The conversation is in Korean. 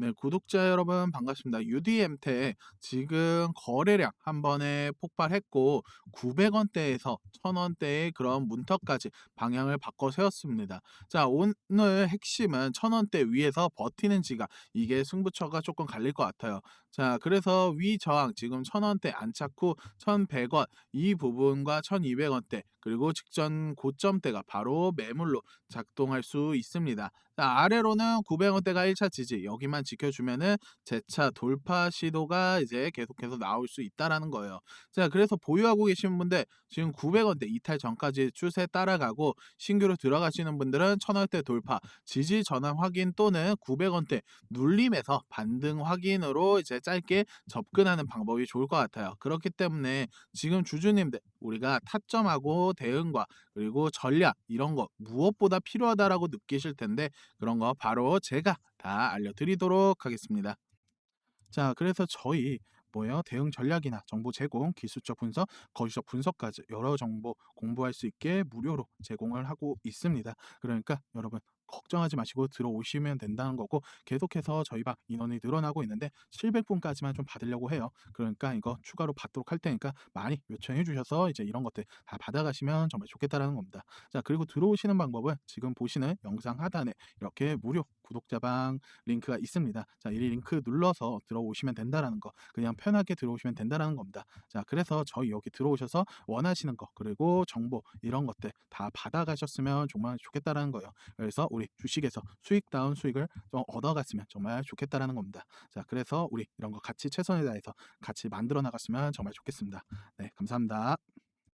네, 구독자 여러분 반갑습니다. UDM테 지금 거래량 한 번에 폭발했고 900원대에서 1000원대의 그런 문턱까지 방향을 바꿔 세웠습니다. 자, 오늘 핵심은 1000원대 위에서 버티는 지가 이게 승부처가 조금 갈릴 것 같아요. 자, 그래서 위 저항 지금 1000원대 안착 후 1100원 이 부분과 1200원대 그리고 직전 고점대가 바로 매물로 작동할 수 있습니다. 자, 아래로는 900원대가 1차 지지 여기만 지켜주면은 재차 돌파 시도가 이제 계속해서 나올 수 있다라는 거예요. 자, 그래서 보유하고 계신 분들 지금 900원대 이탈 전까지 추세 따라가고 신규로 들어가시는 분들은 1000원대 돌파 지지 전환 확인 또는 900원대 눌림에서 반등 확인으로 이제 짧게 접근하는 방법이 좋을 것 같아요. 그렇기 때문에 지금 주주님들 우리가 타점하고 대응과 그리고 전략 이런 거 무엇보다 필요하다라고 느끼실 텐데 그런 거 바로 제가 다 알려드리도록 하겠습니다. 자, 그래서 저희 뭐예요? 대응 전략이나 정보 제공, 기술적 분석, 거시적 분석까지 여러 정보 공부할 수 있게 무료로 제공을 하고 있습니다. 그러니까 여러분 걱정하지 마시고 들어오시면 된다는 거고 계속해서 저희 방 인원이 늘어나고 있는데 700분까지만 좀 받으려고 해요. 그러니까 이거 추가로 받도록 할 테니까 많이 요청해 주셔서 이제 이런 것들 다 받아가시면 정말 좋겠다라는 겁니다. 자, 그리고 들어오시는 방법은 지금 보시는 영상 하단에 이렇게 무료 구독자방 링크가 있습니다. 자, 이 링크 눌러서 들어오시면 된다라는 거. 그냥 편하게 들어오시면 된다라는 겁니다. 자, 그래서 저희 여기 들어오셔서 원하시는 거 그리고 정보 이런 것들 다 받아가셨으면 정말 좋겠다라는 거예요. 그래서 우리 주식에서 수익다운 수익을 좀 얻어갔으면 정말 좋겠다라는 겁니다. 자, 그래서 우리 이런 거 같이 최선을 다해서 같이 만들어 나갔으면 정말 좋겠습니다. 네, 감사합니다.